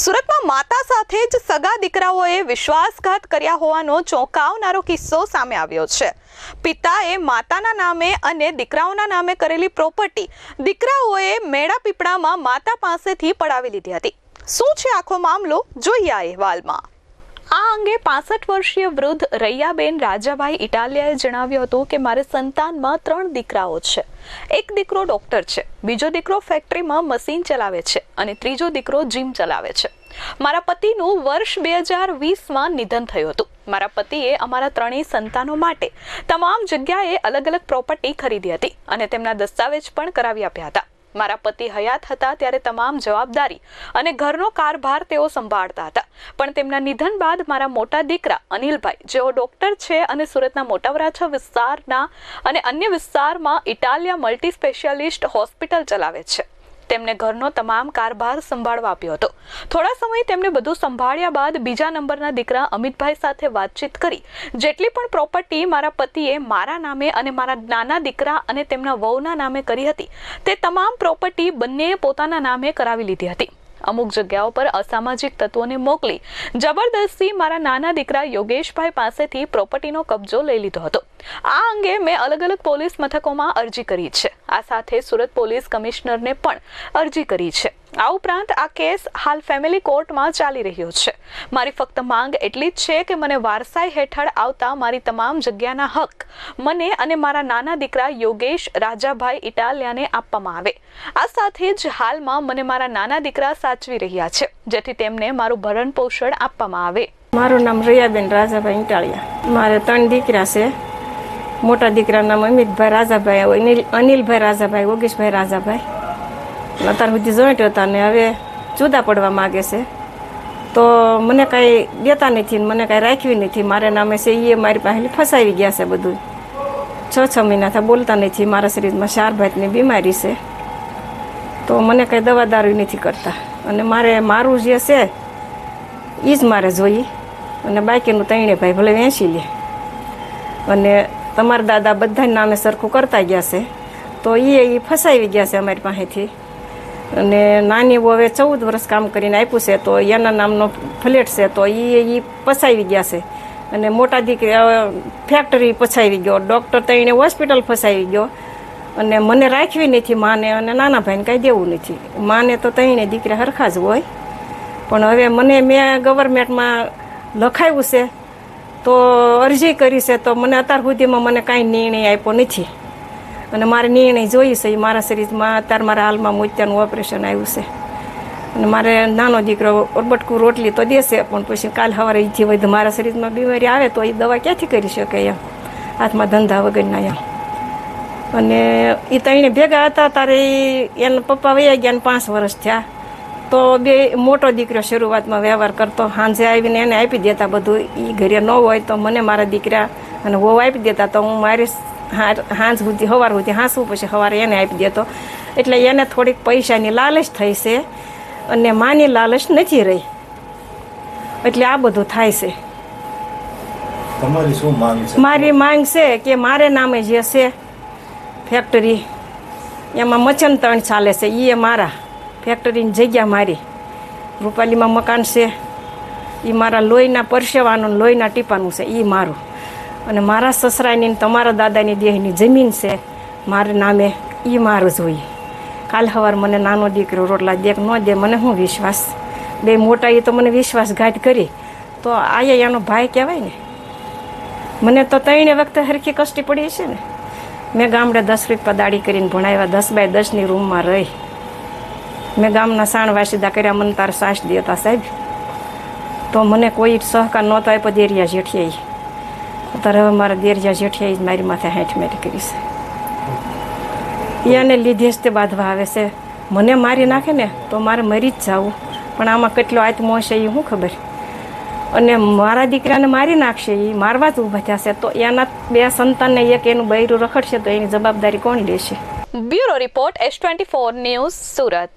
સુરતમાં માતા સાથે જ સગા દીકરાઓએ વિશ્વાસઘાત કર્યા હોવાનો ચોંકાવનારો કિસ્સો સામે આવ્યો છે. પિતાએ માતાના નામે અને દીકરાઓના નામે કરેલી પ્રોપર્ટી દીકરાઓએ મેળા પીપળામાં માતા પાસેથી પડાવી લીધી હતી. શું છે આખો મામલો? જોઈએ આ અહેવાલમાં. આ અંગે પાસઠ વર્ષીય વૃદ્ધ રૈયાબેન રાજાભાઈ ઇટાલિયાએ જણાવ્યું હતું કે, મારે સંતાનમાં ત્રણ દીકરાઓ છે. એક દીકરો ડોક્ટર છે. બીજો દીકરો ફેક્ટરીમાં મશીન ચલાવે છે અને ત્રીજો દીકરો જીમ ચલાવે છે. મારા પતિનું વર્ષ બે હજાર વીસમાં નિધન થયું હતું. મારા પતિએ અમારા ત્રણેય સંતાનો માટે તમામ જગ્યાએ અલગ અલગ પ્રોપર્ટી ખરીદી હતી અને તેમના દસ્તાવેજ પણ કરાવી આપ્યા હતા. મારા પતિ હયાત હતા ત્યારે તમામ જવાબદારી અને ઘરનો કારભાર તેઓ સંભાળતા હતા. પણ તેમના નિધન બાદ મારા મોટા દીકરા અનિલભાઈ, જેઓ ડોક્ટર છે અને સુરતના મોટાવરાછા વિસ્તારના અને અન્ય વિસ્તારમાં ઇટાલિયા મલ્ટી સ્પેશિયાલિસ્ટ હોસ્પિટલ ચલાવે છે. તેમને ઘરનો તમામ કારભાર સંભાળવા આપ્યો હતો. થોડા સમય તેમને બધું સંભાળ્યા બાદ બીજા નંબરના દીકરા અમિતભાઈ સાથે વાતચીત કરી. જેટલી પણ પ્રોપર્ટી મારા પતિએ મારા નામે અને મારા નાના દીકરા અને તેમના વહુના નામે કરી હતી, તે તમામ પ્રોપર્ટી બંનેએ પોતાના નામે કરાવી લીધી હતી. અમુક જગ્યાઓ પર અસામાજિક તત્વોને મોકલી જબરદસ્તી મારા નાના દીકરા યોગેશભાઈ પાસેથી પ્રોપર્ટીનો કબજો લઈ લીધો હતો. આ અંગે મેં અલગ અલગ પોલીસ મથકોમાં અરજી કરી છે. આ સાથે સુરત પોલીસ કમિશનરને પણ અરજી કરી છે. આ ઉપરાંત આ કેસ હાલ ફેમિલી કોર્ટમાં ચાલી રહ્યો છે. મારી ફક્ત માંગ એટલી જ છે કે મને વારસાઈ હેઠળ આવતા મારી તમામ જગ્યાના હક મને અને મારા નાના દીકરા યોગેશ, રાજાભાઈ ઇટાલિયાને આપવામાં આવે. આ સાથે જ હાલમાં મને મારા નાના દીકરા સાચવી રહ્યા છે, જેથી તેમને મારું ભરણ પોષણ આપવામાં આવે. મારું નામ રિયાબેન રાજાભાઈ ઇટાળિયા મારે ત્રણ દીકરા છે. મોટા દીકરાનું નામ અમિતભાઈ રાજાભાઈ અનિલભાઈ રાજાભાઈ, યોગેશભાઈ રાજાભાઈ. અત્યાર સુધી જોઈન્ટ હતા ને હવે જુદા પડવા માગે છે. તો મને કાંઈ દેતા નથી મને કાંઈ રાખ્યું નથી. મારા નામે છે એ મારી પાસે ફસાવી ગયા છે બધું. છ છ મહિનાથી બોલતા નથી. મારા શરીરમાં શારભાતની બીમારી છે. તો મને કાંઈ દવા દારૂ નથી કરતા. અને મારે મારું જે છે એ જ મારે જોઈએ. અને બાકીનું તૈણે ભાઈ ભલે વેચી લે. અને તમારા દાદા બધા નામે સરખું કરતા ગયા છે. તો એ ફસાવી ગયા છે અમારી પાસેથી. અને નાની હવે ચૌદ વર્ષ કામ કરીને આપ્યું છે, તો એના નામનો ફ્લેટ છે, તો એ એ પસાવી ગયા છે. અને મોટા દીકરી ફેક્ટરી પસાવી ગયો. ડૉક્ટર તઈને હોસ્પિટલ ફસાવી ગયો. અને મને રાખવી નથી માને અને નાના ભાઈને કાંઈ દેવું નથી. માને તો તઈને દીકરા હરખા જ હોય. પણ હવે મને મેં ગવર્મેન્ટમાં લખાવ્યું છે, તો અરજી કરી છે, તો મને અત્યાર સુધીમાં મને કાંઈ નિર્ણય આપ્યો નથી. અને મારે નિર્ણય જોઈએ છે. એ મારા શરીરમાં અત્યારે મારા હાલમાં મોતિયાનું ઓપરેશન આવ્યું છે. અને મારે નાનો દીકરો બટકું રોટલી તો દેશે, પણ પછી કાલ સવારે ઈથી વધુ મારા શરીરમાં બીમારી આવે તો એ દવા ક્યાંથી કરી શકે એમ? હાથમાં ધંધા વગરના એમ. અને એ ત્રણે ભેગા હતા તારે એના પપ્પા વયા ગયા ને પાંચ વર્ષ થયા. તો બે મોટો દીકરો શરૂઆતમાં વ્યવહાર કરતો. સાંજે આવીને એને આપી દેતા બધું. એ ઘરે ન હોય તો મને મારા દીકરા અને વહુ આપી દેતા. તો હું મારી સાંજ સુધી સવાર સુધી હાંસવું પછી સવારે એને આપી દેતો એટલે એને થોડીક પૈસાની લાલચ થઈ છે અને માની લાલચ નથી રહી. એટલે આ બધું થાય છે. મારી માંગ છે કે મારે નામે જે છે ફેક્ટરી એમાં મચન તણ ચાલે છે એ મારા. ફેક્ટરીની જગ્યા મારી. રૂપાલીમાં મકાન છે. એ મારા લોહીના પરસેવાનું લોહીના ટીપાનું છે એ મારું. અને મારા સસરાની તમારા દાદાની દેહની જમીન છે, મારે નામે એ મારું જોઈએ. કાલ સવાર મને નાનો દીકરો રોટલા દેખ ન દે, મને શું વિશ્વાસ? બે મોટા એ તો મને વિશ્વાસઘાત કરી. તો આયા એનો ભાઈ કહેવાય ને? મને તો ત્રણે વખતે હરખી કષ્ટી પડી છે ને? મેં ગામડે દસ રૂપિયા દાડી કરીને ભણાવ્યા, દસ બાય દસની રૂમમાં રહી. મેં ગામના સાણ વાસીદા કર્યા, મને તાર સાસ દેતા સાહેબ. તો મને કોઈ સહકાર નહોતો આપ્યો, દેરિયા જેઠિયાઈ અત્યારે હવે મારા દેરજા જેઠિયા જ મારી માથે હાઠ મેરી કરી એને લીધે જ તે બાંધવા આવે છે. મને મારી નાખે ને તો મારે મરી જ જવું. પણ આમાં કેટલો આત્મો હશે એ શું ખબર? અને મારા દીકરાને મારી નાખશે એ મારવા જ ઊભા છે. તો એના બે સંતાનને એક એનું બૈરું રખડશે તો એની જવાબદારી કોણ લેશે? Bureau report S twenty four news Surat.